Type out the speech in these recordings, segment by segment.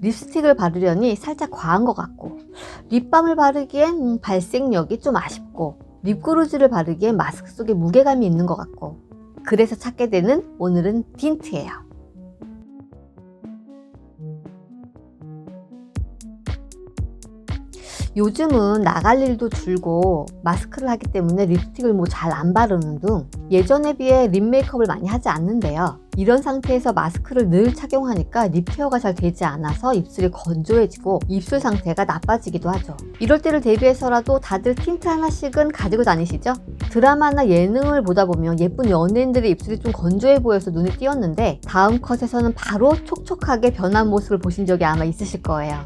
립스틱을 바르려니 살짝 과한 것 같고 립밤을 바르기엔 음, 발색력이 좀 아쉽고 립그로즈를 바르기엔 마스크 속에 무게감이 있는 것 같고 그래서 찾게 되는 오늘은 틴트예요. 요즘은 나갈 일도 줄고 마스크를 하기 때문에 립스틱을 뭐 잘 안 바르는 등 예전에 비해 립 메이크업을 많이 하지 않는데요. 이런 상태에서 마스크를 늘 착용하니까 립 케어가 잘 되지 않아서 입술이 건조해지고 입술 상태가 나빠지기도 하죠. 이럴 때를 대비해서라도 다들 틴트 하나씩은 가지고 다니시죠? 드라마나 예능을 보다 보면 예쁜 연예인들의 입술이 좀 건조해 보여서 눈에 띄었는데 다음 컷에서는 바로 촉촉하게 변한 모습을 보신 적이 아마 있으실 거예요.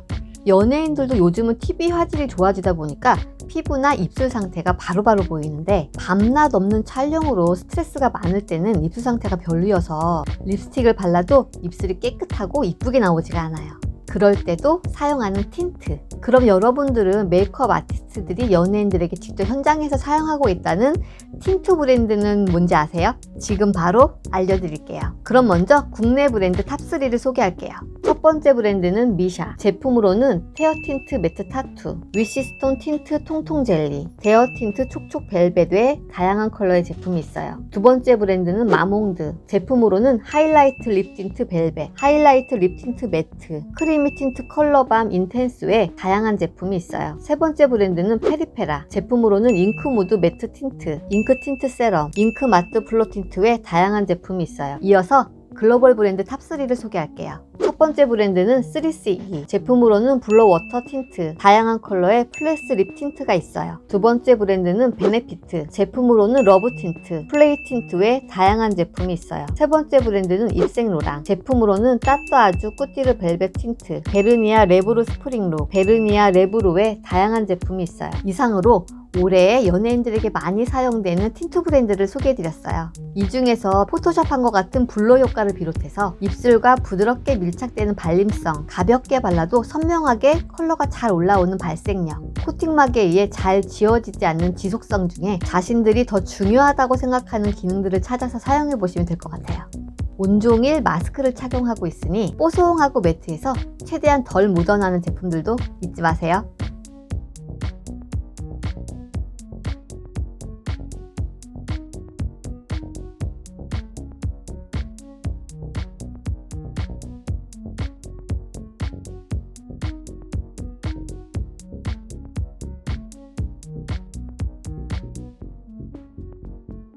연예인들도 요즘은 TV 화질이 좋아지다 보니까 피부나 입술 상태가 바로 바로 보이는데 밤낮 없는 촬영으로 스트레스가 많을 때는 입술 상태가 별로여서 립스틱을 발라도 입술이 깨끗하고 이쁘게 나오지가 않아요. 그럴 때도 사용하는 틴트. 그럼 여러분들은 메이크업 아티스트들이 연예인들에게 직접 현장에서 사용하고 있다는 틴트 브랜드는 뭔지 아세요? 지금 바로 알려드릴게요. 그럼 먼저 국내 브랜드 탑3를 소개할게요. 첫 번째 브랜드는 미샤. 제품으로는 페어 틴트 매트 타투, 위시스톤 틴트 통통 젤리, 데어 틴트 촉촉 벨벳 외 다양한 컬러의 제품이 있어요. 두 번째 브랜드는 마몽드. 제품으로는 하이라이트 립 틴트 벨벳, 하이라이트 립 틴트 매트, 크리미 틴트 컬러밤 인텐스 외 다양한 제품이 있어요. 세 번째 브랜드는 페리페라. 제품으로는 잉크 무드 매트 틴트, 잉크 틴트 세럼, 잉크 마트 플로 틴트 외 다양한 제품이 있어요. 이어서 글로벌 브랜드 탑3를 소개할게요. 첫 번째 브랜드는 3CE. 제품으로는 블러 워터 틴트, 다양한 컬러의 플래스 립 틴트가 있어요. 두 번째 브랜드는 베네피트. 제품으로는 러브 틴트, 플레이 틴트 외 다양한 제품이 있어요. 세 번째 브랜드는 입생로랑. 제품으로는 따뚜 아주 꾸띠르 벨벳 틴트, 베르니아 레브루 스프링로, 베르니아 레브루 외 다양한 제품이 있어요. 이상으로 올해 연예인들에게 많이 사용되는 틴트 브랜드를 소개해드렸어요. 이 중에서 포토샵한 것 같은 블러 효과를 비롯해서 입술과 부드럽게 밀착되는 발림성, 가볍게 발라도 선명하게 컬러가 잘 올라오는 발색력, 코팅막에 의해 잘 지워지지 않는 지속성 중에 자신들이 더 중요하다고 생각하는 기능들을 찾아서 사용해 보시면 될 것 같아요. 온종일 마스크를 착용하고 있으니 뽀송하고 매트해서 최대한 덜 묻어나는 제품들도 잊지 마세요.